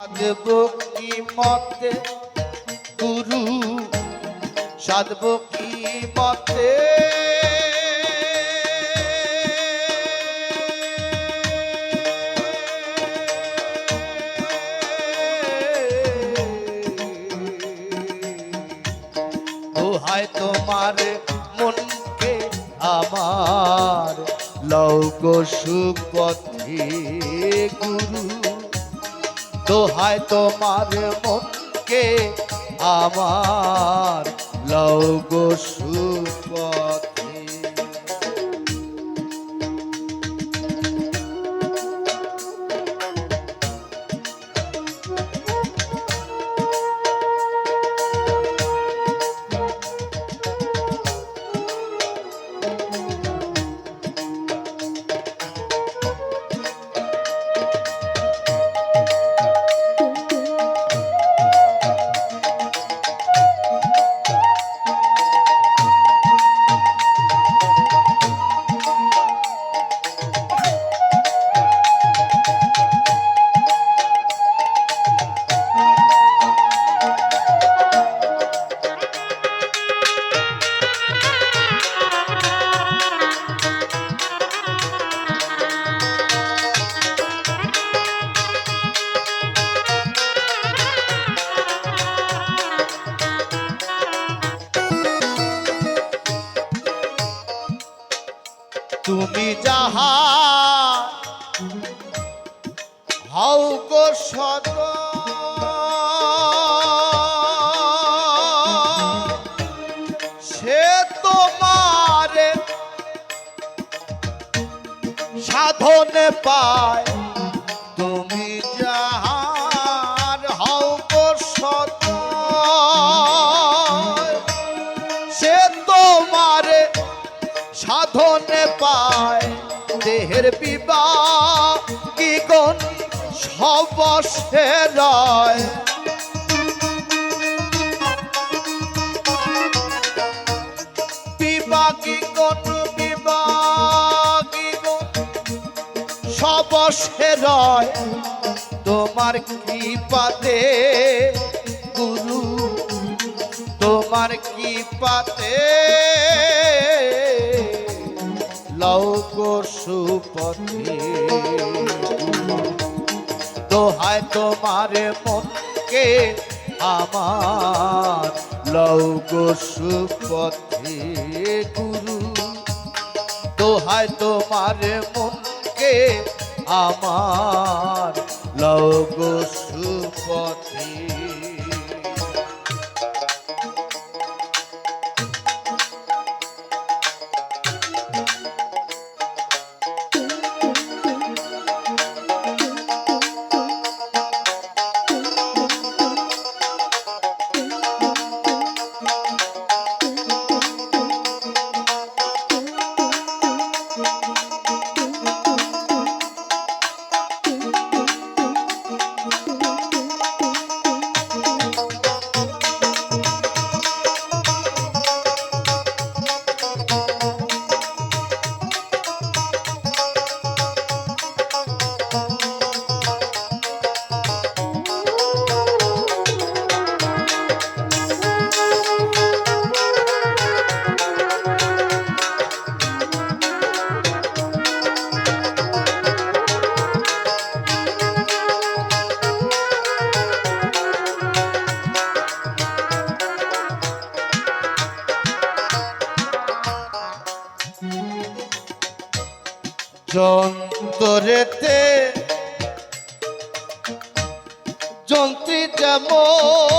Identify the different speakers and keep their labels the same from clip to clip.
Speaker 1: সাধব কি মতে গুরু সাধব কি মতে দোহায় তোমার মনকে আমার লৌক সুপথে গুরু। দোহায় তোমার মনকে আমার লৌক সুপথে গো সদ। সে তোমার সাধনে পায়। তুমি যাহার গো সদ। সে তোমারে সাধনে পায়। দেহের বিবাহ সবসে রয় বিবাগী কোন বিবাগী সবসে রয়। তোমার কৃপাতে, গুরু, তোমার কি পাতে লৌক সুপথে দোহায় তোমার মনকে আমার লৌক সুপথে গুরু। দোহায় তোমার মনকে আমার লৌক সুপথে যন্তরেতে যন্ত্রী যেমন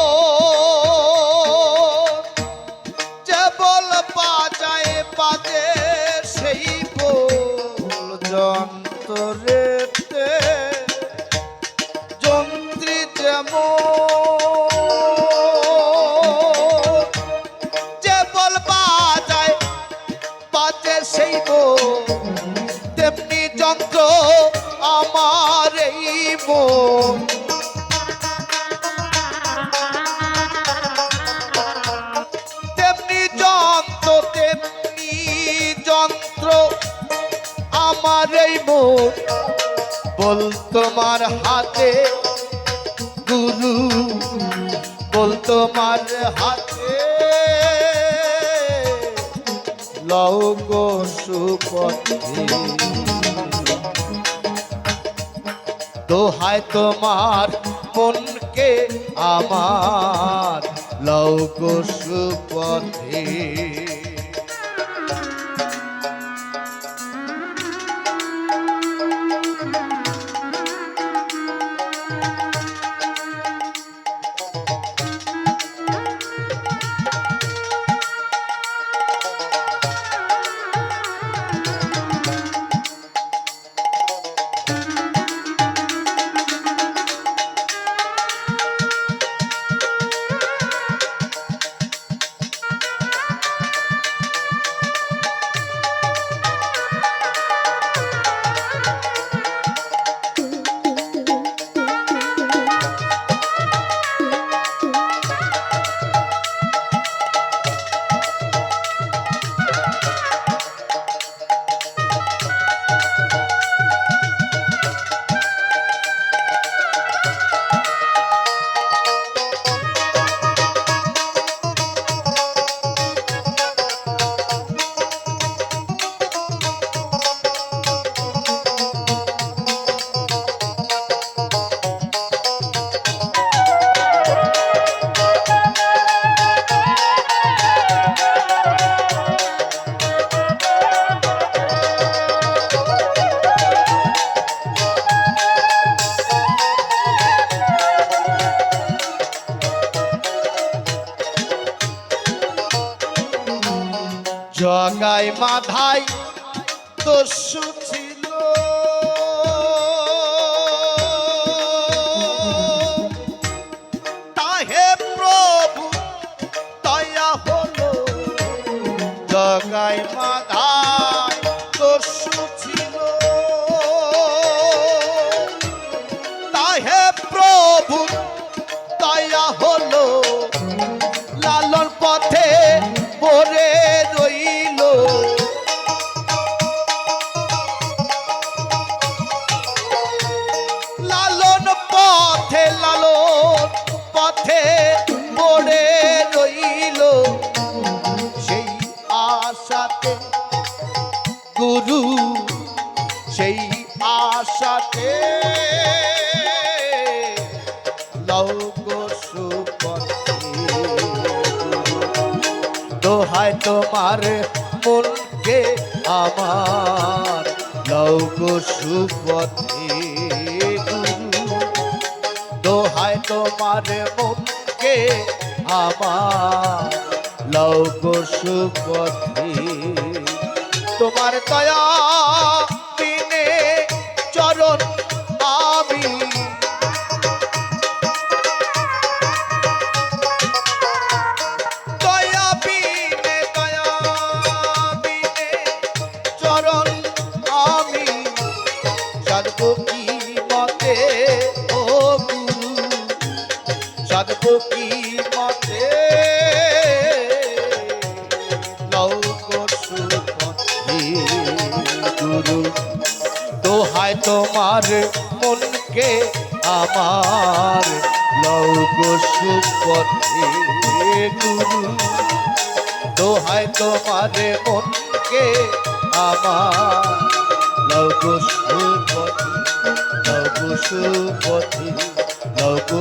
Speaker 1: আমার এই বল তোমার হাতে, গুরু। বল তোমার হাতে। লও গো সুপথে। দোহায় তোমার মনকে আমার। লও গো সুপথে। জগাই মাধাই দস্যু ছিল তাহে প্রভু দয়া হলো। জগাই মাধাই গুরু সেই আশাতে লৌক দোহায় তোমার মনকে আমার লৌক সুপথে। দোহায় তোমার মনকে আমার লৌক সুপথে। তোমার দয়া তোমার মনকে আমার লৌক গুরু দোহায় তোমার মনকে আমার লৌক সুপথে লৌক সুপথে লৌক